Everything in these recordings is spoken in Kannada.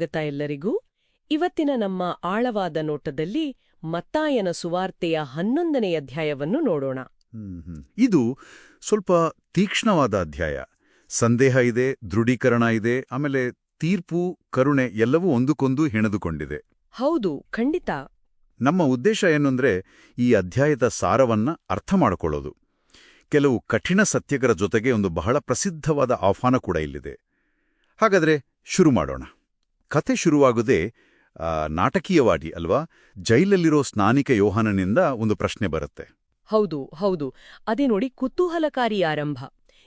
ಸ್ವಾಗತ ಎಲ್ಲರಿಗೂ. ಇವತ್ತಿನ ನಮ್ಮ ಆಳವಾದ ನೋಟದಲ್ಲಿ ಮತ್ತಾಯನ ಸುವಾರ್ತೆಯ ಹನ್ನೊಂದನೇ ಅಧ್ಯಾಯವನ್ನು ನೋಡೋಣ. ಇದು ಸ್ವಲ್ಪ ತೀಕ್ಷ್ಣವಾದ ಅಧ್ಯಾಯ. ಸಂದೇಹ ಇದೆ ದೃಢೀಕರಣ ಇದೆ ಆಮೇಲೆ ತೀರ್ಪು ಕರುಣೆ ಎಲ್ಲವೂ ಒಂದಕ್ಕೊಂದು ಹೆಣೆದುಕೊಂಡಿದೆ. ಹೌದು ಖಂಡಿತ. ನಮ್ಮ ಉದ್ದೇಶ ಏನಂದ್ರೆ ಈ ಅಧ್ಯಾಯದ ಸಾರವನ್ನ ಅರ್ಥ ಮಾಡಿಕೊಳ್ಳೋದು. ಕೆಲವು ಕಠಿಣ ಸತ್ಯಗಳ ಜೊತೆಗೆ ಒಂದು ಬಹಳ ಪ್ರಸಿದ್ಧವಾದ ಆಹ್ವಾನ ಕೂಡ ಇಲ್ಲಿದೆ. ಹಾಗಾದ್ರೆ ಶುರು ಮಾಡೋಣ. ಕತೆ ಶುರುವಾಗುದೇ ನಾಟಕೀಯವಾಗಿ ಅಲ್ವಾ? ಜೈಲಲ್ಲಿರೋ ಸ್ನಾನಿಕ ಯೋಹಾನನಿಂದ ಒಂದು ಪ್ರಶ್ನೆ ಬರುತ್ತೆ. ಹೌದು ಹೌದು. ಅದೇ ನೋಡಿ ಕುತೂಹಲಕಾರಿ ಆರಂಭ.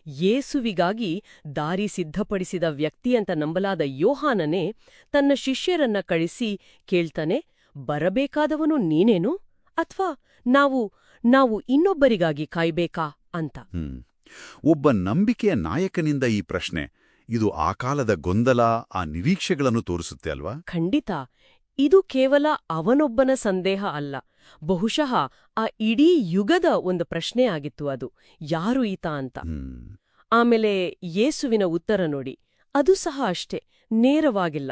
ಯೇಸುವಿಗಾಗಿ ದಾರಿ ಸಿದ್ಧಪಡಿಸಿದ ವ್ಯಕ್ತಿ ಅಂತ ನಂಬಲಾದ ಯೋಹಾನನೇ ತನ್ನ ಶಿಷ್ಯರನ್ನ ಕಳಿಸಿ ಕೇಳ್ತಾನೆ ಬರಬೇಕಾದವನು ನೀನೇನು? ಅಥವಾ ನಾವು ನಾವು ಇನ್ನೊಬ್ಬರಿಗಾಗಿ ಕಾಯ್ಬೇಕಾ? ಅಂತ. ಒಬ್ಬ ನಂಬಿಕೆಯ ನಾಯಕನಿಂದ ಈ ಪ್ರಶ್ನೆ. ಇದು ಆ ಕಾಲದ ಗೊಂದಲ ಆ ನಿರೀಕ್ಷೆಗಳನ್ನು ತೋರಿಸುತ್ತೆ ಅಲ್ವಾ? ಖಂಡಿತ. ಇದು ಕೇವಲ ಅವನೊಬ್ಬನ ಸಂದೇಹ ಅಲ್ಲ. ಬಹುಶಃ ಆ ಇಡೀ ಯುಗದ ಒಂದು ಪ್ರಶ್ನೆ ಆಗಿತ್ತು ಅದು. ಯಾರು ಈತ ಅಂತ? ಆಮೇಲೆ ಯೇಸುವಿನ ಉತ್ತರ ನೋಡಿ. ಅದು ಸಹ ಅಷ್ಟೇ ನೇರವಾಗಿಲ್ಲ.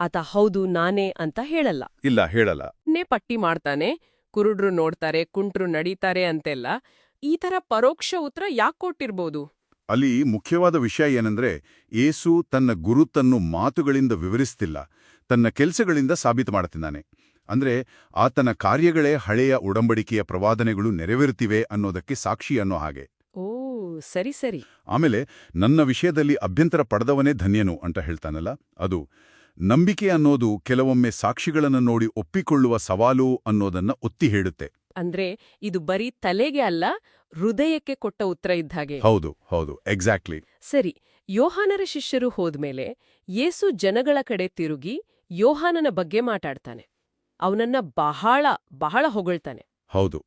ಆತ ಹೌದು ನಾನೇ ಅಂತ ಹೇಳಲ್ಲ. ಇಲ್ಲ ಹೇಳಲ್ಲ. ನೇ ಪಟ್ಟಿ ಮಾಡ್ತಾನೆ. ಕುರುಡ್ರು ನೋಡ್ತಾರೆ ಕುಂಟ್ರು ನಡೀತಾರೆ ಅಂತೆಲ್ಲ. ಈ ತರ ಪರೋಕ್ಷ ಉತ್ತರ ಯಾಕೆ ಕೊಟ್ಟಿರ್ಬೋದು? ಅಲ್ಲಿ ಮುಖ್ಯವಾದ ವಿಷಯ ಏನಂದ್ರೆ ಏಸು ತನ್ನ ಗುರುತನ್ನು ಮಾತುಗಳಿಂದ ವಿವರಿಸ್ತಿಲ್ಲ. ತನ್ನ ಕೆಲಸಗಳಿಂದ ಸಾಬೀತು ಮಾಡುತ್ತಿದ್ದಾನೆ ಅಂದ್ರೆ ಆತನ ಕಾರ್ಯಗಳೇ ಹಳೆಯ ಉಡಂಬಡಿಕೆಯ ಪ್ರವಾದನೆಗಳು ನೆರವೇರುತ್ತಿವೆ ಅನ್ನೋದಕ್ಕೆ ಸಾಕ್ಷಿ ಅನ್ನೋ ಹಾಗೆ. ಓ ಸರಿ ಸರಿ. ಆಮೇಲೆ ನನ್ನ ವಿಷಯದಲ್ಲಿ ಅಭ್ಯಂತರ ಪಡೆದವನೇ ಧನ್ಯನು ಅಂತ ಹೇಳ್ತಾನಲ್ಲ? ಅದು ನಂಬಿಕೆ ಅನ್ನೋದು ಕೆಲವೊಮ್ಮೆ ಸಾಕ್ಷಿಗಳನ್ನು ನೋಡಿ ಒಪ್ಪಿಕೊಳ್ಳುವ ಸವಾಲು ಅನ್ನೋದನ್ನ ಒತ್ತಿ ಹೇಳುತ್ತೆ. ಅಂದ್ರೆ ಇದು ಬರೀ ತಲೆಗೆ ಅಲ್ಲ ಹೃದಯಕ್ಕೆ ಕೊಟ್ಟ ಉತ್ತರ ಇದ್ದಾಗೆ ಹೌದು ಹೌದು ಎಕ್ಸಾಕ್ಟ್ಲಿ ಸರಿ ಯೋಹಾನರ ಶಿಷ್ಯರು ಹೋದ್ಮೇಲೆ ಯೇಸು ಜನಗಳ ಕಡೆ ತಿರುಗಿ ಯೋಹಾನನ ಬಗ್ಗೆ ಮಾತಾಡ್ತಾನೆ. ಅವನನ್ನ ಬಹಳ ಬಹಳ ಹೊಗಳ್ತಾನೆ. ಹೌದು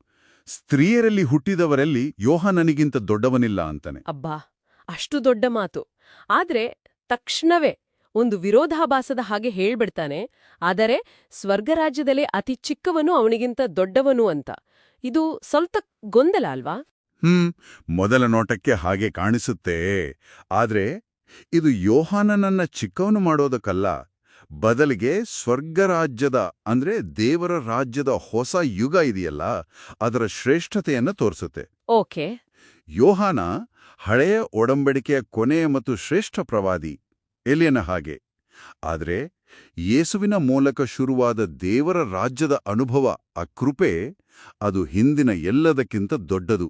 ಸ್ತ್ರೀಯರಲ್ಲಿ ಹುಟ್ಟಿದವರಲ್ಲಿ ಯೋಹಾನನಿಗಿಂತ ದೊಡ್ಡವನಿಲ್ಲ ಅಂತಾನೆ. ಅಬ್ಬಾ ಅಷ್ಟು ದೊಡ್ಡ ಮಾತು. ಆದ್ರೆ ತಕ್ಷಣವೇ ಒಂದು ವಿರೋಧಾಭಾಸದ ಹಾಗೆ ಹೇಳ್ಬಿಡ್ತಾನೆ ಆದರೆ ಸ್ವರ್ಗರಾಜ್ಯದಲ್ಲೇ ಅತಿ ಚಿಕ್ಕವನು ಅವನಿಗಿಂತ ದೊಡ್ಡವನು ಅಂತ. ಇದು ಸ್ವಲ್ಪ ಗೊಂದಲ ಅಲ್ವಾ? ಹ್ಮ್ ಮೊದಲ ನೋಟಕ್ಕೆ ಹಾಗೆ ಕಾಣಿಸುತ್ತೆ. ಆದ್ರೆ ಇದು ಯೋಹಾನನನ್ನ ಚಿಕ್ಕವನು ಮಾಡೋದಕ್ಕಲ್ಲ. ಬದಲಿಗೆ ಸ್ವರ್ಗರಾಜ್ಯದ ಅಂದ್ರೆ ದೇವರ ರಾಜ್ಯದ ಹೊಸ ಯುಗ ಇದೆಯಲ್ಲ ಅದರ ಶ್ರೇಷ್ಠತೆಯನ್ನು ತೋರಿಸುತ್ತೆ. ಓಕೆ. ಯೋಹಾನ ಹಳೆಯ ಒಡಂಬಡಿಕೆಯ ಕೊನೆಯ ಮತ್ತು ಶ್ರೇಷ್ಠ ಪ್ರವಾದಿ. ಎಲಿಯನ ಹಾಗೆ? ಆದರೆ ಯೇಸುವಿನ ಮೂಲಕ ಶುರುವಾದ ದೇವರ ರಾಜ್ಯದ ಅನುಭವ ಆ ಕೃಪೆ ಅದು ಹಿಂದಿನ ಎಲ್ಲದಕ್ಕಿಂತ ದೊಡ್ಡದು.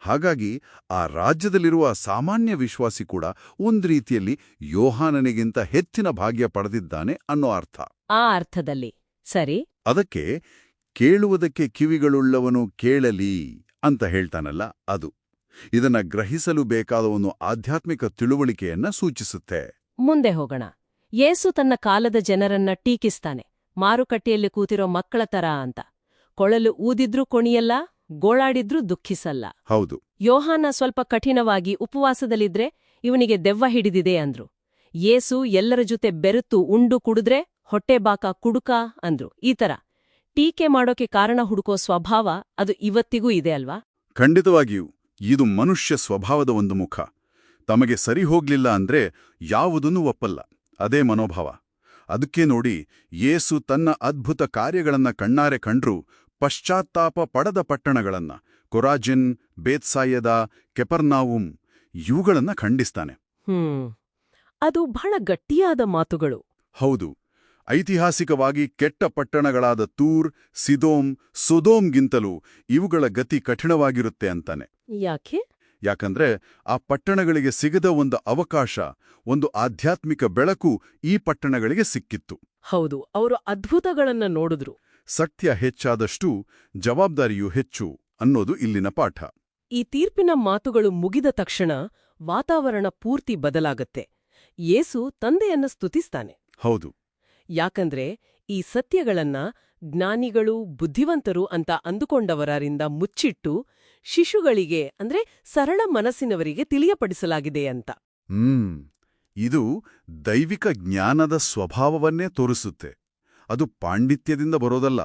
ಹಾಗಾಗಿ ಆ ರಾಜ್ಯದಲ್ಲಿರುವ ಸಾಮಾನ್ಯ ವಿಶ್ವಾಸಿ ಕೂಡ ಒಂದು ರೀತಿಯಲ್ಲಿ ಯೋಹಾನನಿಗಿಂತ ಹೆಚ್ಚಿನ ಭಾಗ್ಯ ಪಡೆದಿದ್ದಾನೆ ಅನ್ನೋ ಅರ್ಥ. ಆ ಅರ್ಥದಲ್ಲಿ. ಸರಿ. ಅದಕ್ಕೆ ಕೇಳುವುದಕ್ಕೆ ಕಿವಿಗಳುಳ್ಳವನು ಕೇಳಲಿ ಅಂತ ಹೇಳ್ತಾನಲ್ಲ ಅದು. ಇದನ್ನ ಗ್ರಹಿಸಲು ಬೇಕಾದ ಒಂದು ಆಧ್ಯಾತ್ಮಿಕ ತಿಳುವಳಿಕೆಯನ್ನ ಸೂಚಿಸುತ್ತೆ. ಮುಂದೆ ಹೋಗೋಣ. ಯೇಸು ತನ್ನ ಕಾಲದ ಜನರನ್ನ ಟೀಕಿಸ್ತಾನೆ. ಮಾರುಕಟ್ಟೆಯಲ್ಲಿ ಕೂತಿರೋ ಮಕ್ಕಳ ತರ ಅಂತ. ಕೊಳಲು ಊದಿದ್ರೂ ಕೊಣಿಯಲ್ಲ? ಗೋಳಾಡಿದ್ರೂ ದುಃಖಿಸಲ್ಲ. ಹೌದು. ಯೋಹಾನ ಸ್ವಲ್ಪ ಕಠಿಣವಾಗಿ ಉಪವಾಸದಲ್ಲಿದ್ರೆ ಇವನಿಗೆ ದೆವ್ವ ಹಿಡಿದಿದೆ ಅಂದ್ರು. ಏಸು ಎಲ್ಲರ ಜೊತೆ ಬೆರೆತು ಉಂಡು ಕುಡಿದ್ರೆ ಹೊಟ್ಟೆ ಬಾಕ ಕುಡುಕ ಅಂದ್ರು. ಈ ತರ. ಟೀಕೆ ಮಾಡೋಕೆ ಕಾರಣ ಹುಡುಕೋ ಸ್ವಭಾವ ಅದು ಇವತ್ತಿಗೂ ಇದೆ ಅಲ್ವಾ? ಖಂಡಿತವಾಗಿಯೂ ಇದು ಮನುಷ್ಯ ಸ್ವಭಾವದ ಒಂದು ಮುಖ. ತಮಗೆ ಸರಿ ಹೋಗ್ಲಿಲ್ಲ ಅಂದ್ರೆ ಯಾವುದನ್ನು ಒಪ್ಪಲ್ಲ. ಅದೇ ಮನೋಭಾವ. ಅದಕ್ಕೆ ನೋಡಿ ಏಸು ತನ್ನ ಅದ್ಭುತ ಕಾರ್ಯಗಳನ್ನ ಕಣ್ಣಾರೆ ಕಂಡ್ರು ಪಶ್ಚಾತ್ತಾಪ ಪಡದ ಪಟ್ಟಣಗಳನ್ನು ಕೊರಾಜಿನ್ ಬೇತ್ಸಾಯದ ಕೆಪರ್ನಾವುಂ ಇವುಗಳನ್ನು ಖಂಡಿಸ್ತಾನೆ. ಅದು ಬಹಳ ಗಟ್ಟಿಯಾದ ಮಾತುಗಳು. ಹೌದು. ಐತಿಹಾಸಿಕವಾಗಿ ಕೆಟ್ಟ ಪಟ್ಟಣಗಳಾದ ತೂರ್ ಸಿದೋಮ್ ಸೊದೋಮ್ಗಿಂತಲೂ ಇವುಗಳ ಗತಿ ಕಠಿಣವಾಗಿರುತ್ತೆ ಅಂತಾನೆ. ಯಾಕೆ? ಯಾಕಂದ್ರೆ ಆ ಪಟ್ಟಣಗಳಿಗೆ ಸಿಗದ ಒಂದು ಅವಕಾಶ ಒಂದು ಆಧ್ಯಾತ್ಮಿಕ ಬೆಳಕು ಈ ಪಟ್ಟಣಗಳಿಗೆ ಸಿಕ್ಕಿತ್ತು. ಹೌದು ಅವರು ಅದ್ಭುತಗಳನ್ನ ನೋಡಿದ್ರು. ಸತ್ಯ ಹೆಚ್ಚಾದಷ್ಟೂ ಜವಾಬ್ದಾರಿಯೂ ಹೆಚ್ಚು ಅನ್ನೋದು ಇಲ್ಲಿನ ಪಾಠ. ಈ ತೀರ್ಪಿನ ಮಾತುಗಳು ಮುಗಿದ ತಕ್ಷಣ ವಾತಾವರಣ ಪೂರ್ತಿ ಬದಲಾಗತ್ತೆ. ಯೇಸು ತಂದೆಯನ್ನ ಸ್ತುತಿಸ್ತಾನೆ. ಹೌದು. ಯಾಕಂದ್ರೆ ಈ ಸತ್ಯಗಳನ್ನ ಜ್ಞಾನಿಗಳು ಬುದ್ಧಿವಂತರು ಅಂತ ಅಂದುಕೊಂಡವರರಿಂದ ಮುಚ್ಚಿಟ್ಟು ಶಿಶುಗಳಿಗೆ ಅಂದ್ರೆ ಸರಳ ಮನಸ್ಸಿನವರಿಗೆ ತಿಳಿಯಪಡಿಸಲಾಗಿದೆ ಅಂತ. ಹ್ಮ್. ಇದು ದೈವಿಕ ಜ್ಞಾನದ ಸ್ವಭಾವವನ್ನೇ ತೋರಿಸುತ್ತೆ. ಅದು ಪಾಂಡಿತ್ಯದಿಂದ ಬರೋದಲ್ಲ.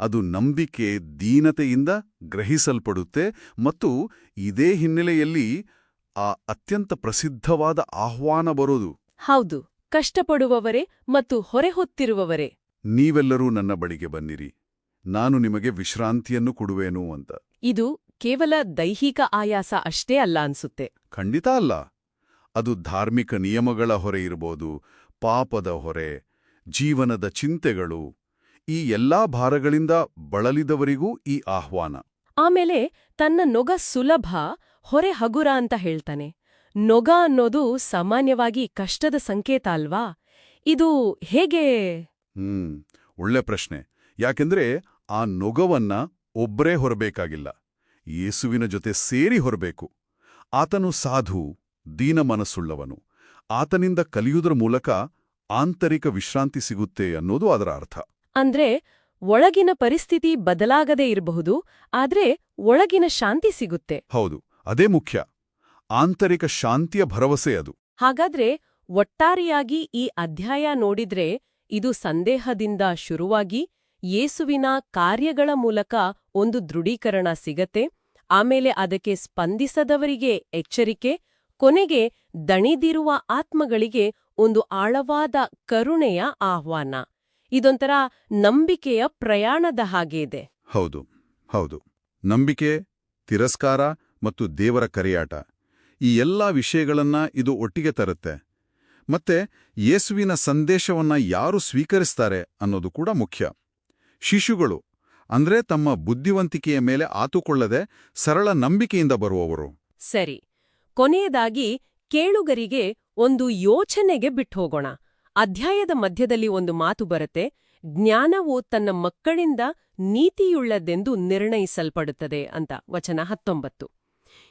ಅದು ನಂಬಿಕೆ ದೀನತೆಯಿಂದ ಗ್ರಹಿಸಲ್ಪಡುತ್ತೆ ಮತ್ತು ಇದೇ ಹಿನ್ನೆಲೆಯಲ್ಲಿ ಆ ಅತ್ಯಂತ ಪ್ರಸಿದ್ಧವಾದ ಆಹ್ವಾನ ಬರೋದು. ಹೌದು ಕಷ್ಟಪಡುವವರೇ ಮತ್ತು ಹೊರೆ ಹೊತ್ತಿರುವವರೇ ನೀವೆಲ್ಲರೂ ನನ್ನ ಬಳಿಗೆ ಬನ್ನಿರಿ. ನಾನು ನಿಮಗೆ ವಿಶ್ರಾಂತಿಯನ್ನು ಕೊಡುವೆನು ಅಂತ. ಇದು ಕೇವಲ ದೈಹಿಕ ಆಯಾಸ ಅಷ್ಟೇ ಅಲ್ಲ ಅನ್ಸುತ್ತೆ. ಖಂಡಿತ ಅಲ್ಲ. ಅದು ಧಾರ್ಮಿಕ ನಿಯಮಗಳ ಹೊರೆ ಇರಬಹುದು ಪಾಪದ ಹೊರೆ ಜೀವನದ ಚಿಂತೆಗಳು ಈ ಎಲ್ಲಾ ಭಾರಗಳಿಂದ ಬಳಲಿದವರಿಗೂ ಈ ಆಹ್ವಾನ. ಆಮೇಲೆ ತನ್ನ ನೊಗ ಸುಲಭ ಹೊರೆ ಹಗುರ ಅಂತ ಹೇಳ್ತಾನೆ. ನೊಗ ಅನ್ನೋದು ಸಾಮಾನ್ಯವಾಗಿ ಕಷ್ಟದ ಸಂಕೇತ ಅಲ್ವಾ? ಇದು ಹೇಗೆ? ಹ್ಮ್ ಒಳ್ಳೆ ಪ್ರಶ್ನೆ. ಯಾಕೆಂದ್ರೆ ಆ ನೊಗವನ್ನ ಒಬ್ಬರೇ ಹೊರಬೇಕಾಗಿಲ್ಲ. ಯೇಸುವಿನ ಜೊತೆ ಸೇರಿ ಹೊರಬೇಕು. ಆತನು ಸಾಧು ದೀನ ಮನಸ್ಸುಳ್ಳವನು ಆತನಿಂದ ಕಲಿಯುವುದರ ಮೂಲಕ ಆಂತರಿಕ ವಿಶ್ರಾಂತಿ ಸಿಗುತ್ತೆ ಅನ್ನೋದು ಅದರ ಅರ್ಥ. ಅಂದ್ರೆ ಒಳಗಿನ ಪರಿಸ್ಥಿತಿ ಬದಲಾಗದೇ ಇರಬಹುದು ಆದ್ರೆ ಒಳಗಿನ ಶಾಂತಿ ಸಿಗುತ್ತೆ. ಹೌದು ಅದೇ ಮುಖ್ಯ. ಆಂತರಿಕ ಶಾಂತಿಯ ಭರವಸೆ ಅದು. ಹಾಗಾದ್ರೆ ಒಟ್ಟಾರೆಯಾಗಿ ಈ ಅಧ್ಯಾಯ ನೋಡಿದ್ರೆ ಇದು ಸಂದೇಹದಿಂದ ಶುರುವಾಗಿ ಯೇಸುವಿನ ಕಾರ್ಯಗಳ ಮೂಲಕ ಒಂದು ದೃಢೀಕರಣ ಸಿಗತ್ತೆ ಆಮೇಲೆ ಅದಕ್ಕೆ ಸ್ಪಂದಿಸದವರಿಗೆ ಎಚ್ಚರಿಕೆ ಕೊನೆಗೆ ದಣಿದಿರುವ ಆತ್ಮಗಳಿಗೆ ಒಂದು ಆಳವಾದ ಕರುಣೆಯ ಆಹ್ವಾನ. ಇದೊಂಥರ ನಂಬಿಕೆಯ ಪ್ರಯಾಣದ ಹಾಗೆ ಇದೆ ಹೌದು ಹೌದು. ನಂಬಿಕೆ ತಿರಸ್ಕಾರ ಮತ್ತು ದೇವರ ಕರೆಯಾಟ. ಈ ಎಲ್ಲಾ ವಿಷಯಗಳನ್ನ ಇದು ಒಟ್ಟಿಗೆ ತರುತ್ತೆ. ಮತ್ತೆ ಯೇಸುವಿನ ಸಂದೇಶವನ್ನ ಯಾರು ಸ್ವೀಕರಿಸ್ತಾರೆ ಅನ್ನೋದು ಕೂಡ ಮುಖ್ಯ. ಶಿಶುಗಳು ಅಂದ್ರೆ ತಮ್ಮ ಬುದ್ಧಿವಂತಿಕೆಯ ಮೇಲೆ ಆತುಕೊಳ್ಳದೆ ಸರಳ ನಂಬಿಕೆಯಿಂದ ಬರುವವರು. ಸರಿ ಕೊನೆಯದಾಗಿ ಕೇಳುಗರಿಗೆ ಒಂದು ಯೋಚನೆಗೆ ಬಿಟ್ಟೋಗೋಣ ಅಧ್ಯಾಯದ ಮಧ್ಯದಲ್ಲಿ ಒಂದು ಮಾತು ಬರುತ್ತೆ, ಜ್ಞಾನವು ತನ್ನ ಮಕ್ಕಳಿಂದ ನೀತಿಯುಳ್ಳದೆಂದು ನಿರ್ಣಯಿಸಲ್ಪಡುತ್ತದೆ ಅಂತ, ವಚನ ಹತ್ತೊಂಬತ್ತು.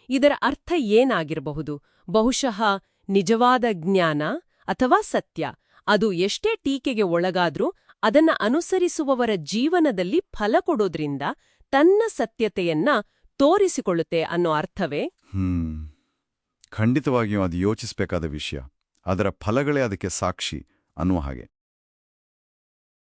ಇದರ ಅರ್ಥ ಏನಾಗಿರಬಹುದು? ಬಹುಶಃ ನಿಜವಾದ ಜ್ಞಾನ ಅಥವಾ ಸತ್ಯ, ಅದು ಎಷ್ಟೇ ಟೀಕೆಗೆ ಒಳಗಾದ್ರೂ ಅದನ್ನ ಅನುಸರಿಸುವವರ ಜೀವನದಲ್ಲಿ ಫಲ ಕೊಡೋದ್ರಿಂದ ತನ್ನ ಸತ್ಯತೆಯನ್ನ ತೋರಿಸಿಕೊಳ್ಳುತ್ತೆ ಅನ್ನೋ ಅರ್ಥವೇ? ಖಂಡಿತವಾಗಿಯೂ ಅದು ಯೋಚಿಸಬೇಕಾದ ವಿಷಯ. ಅದರ ಫಲಗಳೇ ಅದಕ್ಕೆ ಸಾಕ್ಷಿ ಅನ್ನುವ ಹಾಗೆ.